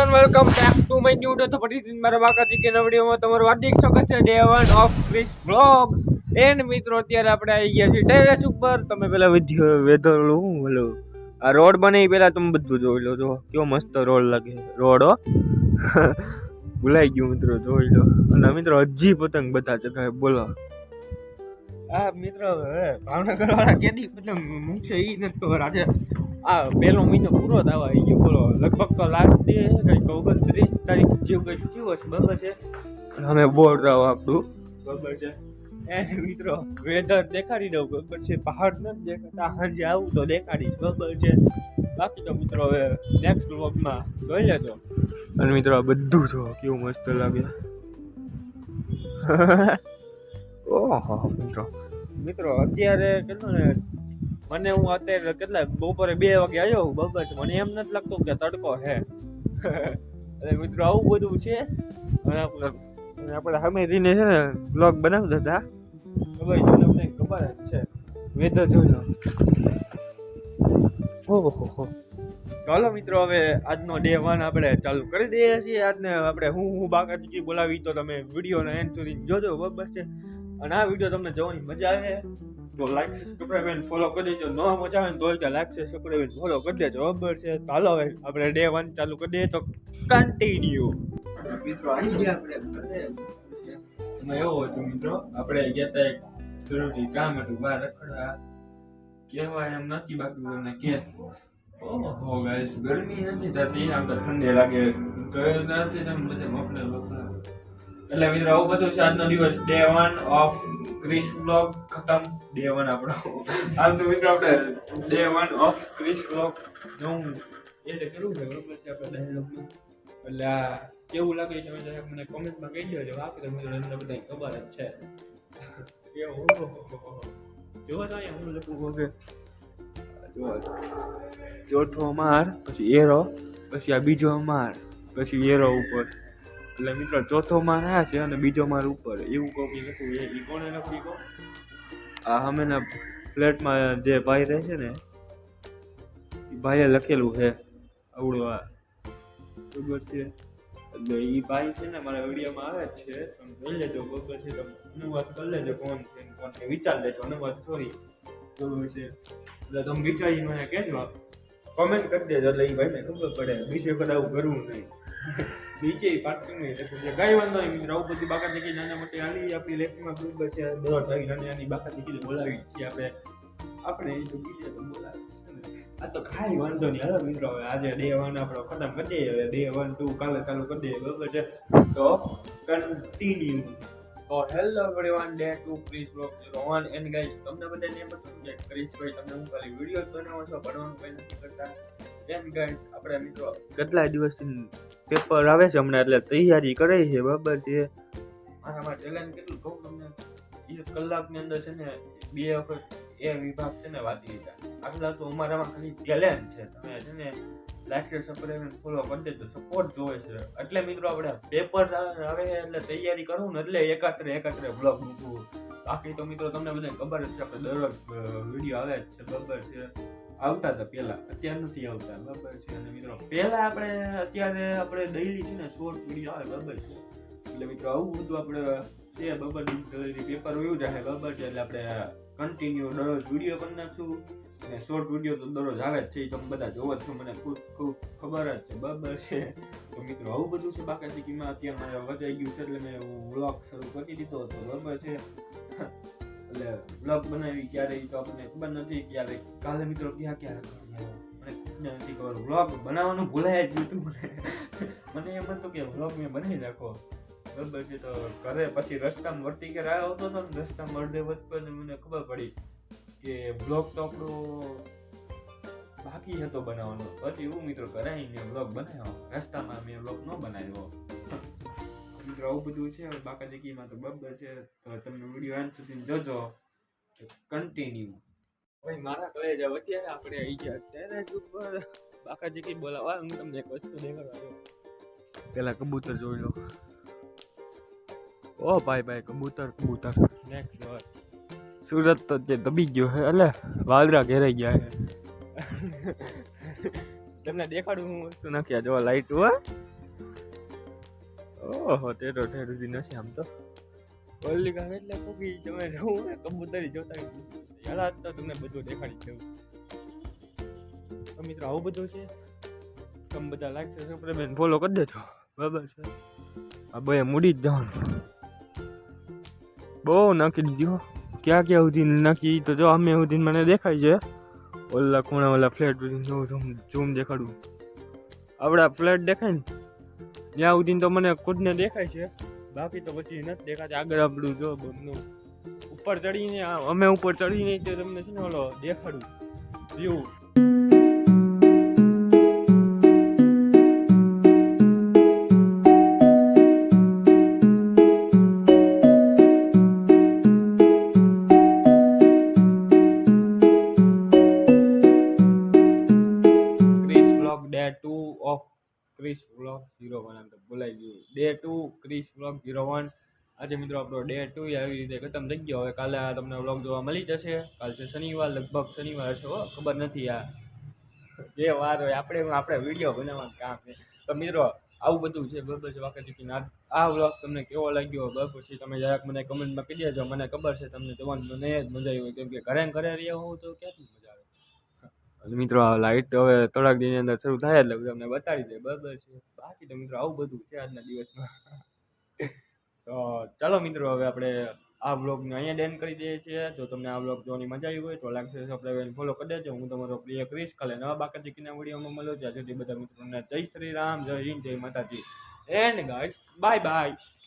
And welcome back to my new day તો ફરીથી મારા બાકાજી કે વિડીયોમાં તમારું હાર્દિક સ્વાગત છે. Day one of Kris blog and મિત્રો, અત્યારે આપણે આવી ગયા છીએ ટેરેસ ઉપર. તમે પેલા વેધર હું બોલો. આ રોડ બને એ પેલા તમે બધું જોઈ લો, જો. કેવો મસ્ત રોડ લાગે. રોડ ભૂલાઈ ગયું મિત્રો, જોઈ લો. અને મિત્રો, હજી પતંગ બધા ચગાવે બોલો. આ મિત્રો ભાવનગર વાળા કેદી પતંગ મૂકશે એ નથી ખબર આજે. આ પહેલો મહિનો પૂરો થવા આવી ગયો. બોલો લગભગ તો લાસ્ટ ડે કંઈક ઓગણત્રીસ તારીખ જેવું કંઈક થયું હશે બરાબર છે? અને અમે બોર્ડ રાવ આપણું બરાબર છે. એ મિત્રો વેધર દેખાડી દઉં બરાબર છે? પહાડ નથી દેખાતા. સાંજે આવું તો દેખાડીશ બરાબર છે? બાકી તો મિત્રો હવે નેક્સ્ટ વ્લોગમાં જોઈ લેજો. અને મિત્રો આ બધું જો કેવું મસ્ત લાગે. ઓહો મિત્રો. મિત્રો અત્યારે કેટલું ને મને હું અત્યારે કેટલા, બપોરે બે વાગે આવ્યો હું બરાબર છે મને એમ નથી લાગતું કે તડકો છે એટલે મિત્રો, આવું બધું છે. અને આપણે આપણે સામે જઈને છે ને બ્લોગ બનાવતા હતા. ખબર છે, તમને ખબર જ છે. વેધર જોઈ લો. ઓહો ચાલો મિત્રો, હવે આજનો ડે વન આપણે ચાલુ કરી દઈએ છીએ. આજને આપણે હું હું બાકાજી બોલાવી તો તમે વિડીયોને એન્ડ સુધી જોજો બરાબર છે. અને આ વીડિયો તમને જોવાની મજા આવે. તો લાઈક સબસ્ક્રાઇબ એન્ડ ફોલો કરી દેજો. ન મજા આવે તો તો લાઈક સબસ્ક્રાઇબ એન્ડ ફોલો કરી દેજો. બરાબર છે? ચાલો હવે આપણે ડે વન ચાલુ કરી દઈએ તો કન્ટિન્યુ મિત્રો, આવી ગયા આપણે. એમાં એવું હતું મિત્રો, આપણે ગયા હતા એક જરૂરી કામ હતું બહાર રખડવા. કહેવાય એમ નથી બાકી તમને કે. ઓહો ગાઈસ ગરમી નથી થતી. આમ તો ઠંડી લાગે. ગયો નથી તમે બધા મફલર એટલે મિત્રો આવું બધું છે આજનો દિવસ. Day one of Kris blog ખતમ. ડે વન આપણો. આમ તો મિત્રો આપણે ડે વન ઓફ ક્રિસ બ્લોગનું એટલે કેવું છે? બરોબર છે આપણે ડાયલોગમાં એટલે આ કેવું લાગે છે તમે મને કોમેન્ટમાં કહી દેજો બાકી તો મિત્રો એમને બધા ખબર જ છે. કે ઓહો. જોવો તો અહીંયા હું લખું કે ચોથો માર પછી એરો પછી આ બીજો માર પછી એરો ઉપર. એટલે મિત્રો ચોથો માર આ છે અને બીજો માર ઉપર. એવું કહું કે લખું એ, ઈ કોણે લખ્યું ઈ આ હમેના ફ્લેટમાં જે ભાઈ રહે છે ને એ ભાઈએ લખેલું છે આવડું આ. બરોબર છે? એટલે એ ભાઈ છે ને મારા વિડીયોમાં આવે જ છે. તમે જોઈ લેજો બરોબર છે તમે અનુવાદ કરી લેજો કોણ છે કોણ છે, વિચાર લેજો, અનુવાદ સોરી બરોબર છે. એટલે તમે વિચારી મને કહેજો. કોમેન્ટ કરી દેજો, એટલે એ ભાઈને ખબર પડે. બીજે કદાચ આવું કરવું નહીં. નીચે પાર્કિંગ નહીં છે કઈ વાંધો નહીં. મિત્રો આવું બધી બાકા જગ્યાએ નાના મોટી હાલી આપણી લેખમાં બરોબર છે. દરરોજ આવી નાની નાની બાકા જગ્યાએ બોલાવી છીએ આપણે. આપણે એ તો બીજે તો બોલાવી આ તો કાંઈ વાંધો નહીં. હલો મિત્રો, હવે આજે ડે વન આપણો ખતમ કરી દઈએ. હવે ડે વન ટુ કાલે ચાલુ કરી દઈએ, બરોબર છે? તો કન્ટિન્યુ તો hello everyone day two Kris vlog zero one and guys તમને બધાને એમ હતું કે ક્રિસ ભાઈ તમે હું ખાલી વીડિયો બનાવો છો, ભણવાનું કંઈ નથી કરતા. એન્ડ ગાઈસ આપણે મિત્રો કેટલા દિવસથી પેપર આવે છે હમણાં, એટલે તૈયારી કરે છે, બરાબર છે. મારામાં ચેલેન્જ કેટલું કહું તમને? એક કલાકની અંદર છે ને, બે વખત એ વિભાગ છે ને વાંચી લીધા. આટલા તો અમારામાં ખાલી ટેલેન્ટ છે. તમે છે ને લાઈક સબસ્ક્રાઇબ ફોલો કરી દેજો સપોર્ટ જોવે છે. એટલે મિત્રો આપણે પેપર આવે એટલે તૈયારી કરું ને એટલે એકાત્રે એકાત્રે બ્લોગ મૂકવું બાકી તો મિત્રો તમને બધાને ખબર જ છે, આપણે દરરોજ વીડિયો આવે જ છે બરાબર છે. આવતા હતા પહેલા, અત્યારે નથી આવતા બરાબર છે. અને મિત્રો પહેલા આપણે અત્યારે આપણે ડેઈલી છે ને શોર્ટ વીડિયો આવે બરાબર છે. એટલે મિત્રો આવું બધું આપણે છે ગેલેરી પેપર વયું જાય બબર છે એટલે આપણે કન્ટિન્યુ દરરોજ વીડિયો પણ નાખશું. અને શોર્ટ વીડિયો તો દરરોજ આવે જ છે, એ તમે બધા જોવો જ છો, મને ખૂબ ખૂબ ખબર જ છે બબર છે. તો મિત્રો, આવું બધું છે બાકી સિક્કીમાં અત્યારે મારે વચાઈ ગયું છે, એટલે મેં વ્લોગ શરૂ કરી દીધો હતો, બરાબર છે. એટલે વ્લોગ બનાવી ક્યારે તો આપણને ખબર નથી ક્યારે કાલે મિત્રો ક્યાં ક્યાં? મને નથી ખબર. વ્લોગ બનાવવાનું ભૂલાય જ નહોતું મને. મને એમ હતું કે વ્લોગ મેં બનાવી નાખો. બરાબર છે તો ઘરે પછી રસ્તામાં વર્તી કે આવ્યો હતો તો ને રસ્તામાં અડધે વચ્ચે મને ખબર પડી કે બ્લોગ તો આપણો બાકી હતો બનાવવાનો. પછી એવું મિત્રો કરાવી મેં બ્લોગ બનાવ્યો. રસ્તામાં મેં બ્લોગ ન બનાવ્યો. મિત્રો આવું બધું છે. હવે બાકા જગ્યામાં તો બરાબર છે. તો તમને વીડિયો અંત સુધી જોજો. કન્ટિન્યુ ભાઈ મારા ઘરે જાવ અત્યારે આપણે આવી ગયા. અત્યારે જ ઉપર બાકા જગ્યાએ બોલાવા હું તમને એક વસ્તુ દેખાડવા પેલા કબૂતર જોઈ લો. ઓ ભાઈ ભાઈ કબૂતર કબૂતર. નેક્સ્ટ લેવલ સુરત તો તે દબી ગયો હે એટલે વાદરા ઘેરાઈ ગયા હે. તમને દેખાડું હું વસ્તુ નાખ્યા જોવા લાઈટ હોય ઓહો તેરો ઠેર સુધી નથી આમ તો. ઓલી કામ એટલે પૂગી તમે જોવું ને કબૂતરી જોતા યાર તો તમને બધું દેખાડી દેવું. મિત્રો આવું બધું છે? તમે બધા લાઈક છે સબસ્ક્રાઇબ ફોલો કરી દેજો. બરાબર છે? આ બે મૂડી જ જવાનું. બહુ નાખી દીધી ક્યાં ક્યાં સુધી નાખી તો જો અમે સુધી મને દેખાય છે. ઓલા ખૂણા ઓલા ફ્લેટ સુધી જોઉં ઝૂમ ઝૂમ દેખાડું. આપણા ફ્લેટ દેખાય ને, ત્યાં સુધી તો મને ખુદને દેખાય છે. બાકી તો પછી નથી દેખાતી. આગળ આપણું જો બધું ઉપર ચડીને અમે ઉપર ચડીને તે તમને છે ને ઓલો દેખાડું. View day two of Kris vlog zero one આમ તો બોલાઈ ગયું. Day two Kris vlog zero one આજે મિત્રો આપણો ડે ટુ આવી રીતે ખતમ થઈ ગયો. હવે કાલે આ તમને વ્લોગ જોવા મળી જશે. કાલ છે શનિવાર, લગભગ શનિવાર છે ખબર નથી આ. જે વાર હોય, આપણે આપણે વીડિયો બનાવવાનું કામ છે. તો મિત્રો, આવું બધું છે. બરાબર છે વાકે ચૂકીને આ વ્લોગ તમને કેવો લાગ્યો? બરાબર પછી તમે જરાક મને કમેન્ટમાં કહી દેજો મને ખબર છે, તમને જોવાનું મને જ મજા આવી હોય. કેમ કે ઘરે ઘરે રહ્યા હોઉં તો ક્યાંથી મિત્રો, આ લાઇટ હવે થોડાક દિનની અંદર શરૂ થાય એટલે તમને બતાવી દે બરાબર છે. બાકી તો મિત્રો, આવું બધું છે આજના દિવસમાં. તો ચાલો મિત્રો, હવે આપણે આ બ્લોગને અહીંયા ડેન કરી દઈએ છીએ. જો તમને આ બ્લોગ જોવાની મજા આવી હોય તો લાગશે સબસ્ક્રાઈબ ફોલો કરી દેજો. હું તમારો પ્રિય ક્રિશ કાલે નવા બાકા ચીકીના વિડીયોમાં મળ્યો ત્યાં સુધી બધા મિત્રોને જય શ્રી રામ, જય હિન્દ, જય માતાજી. And guys bye bye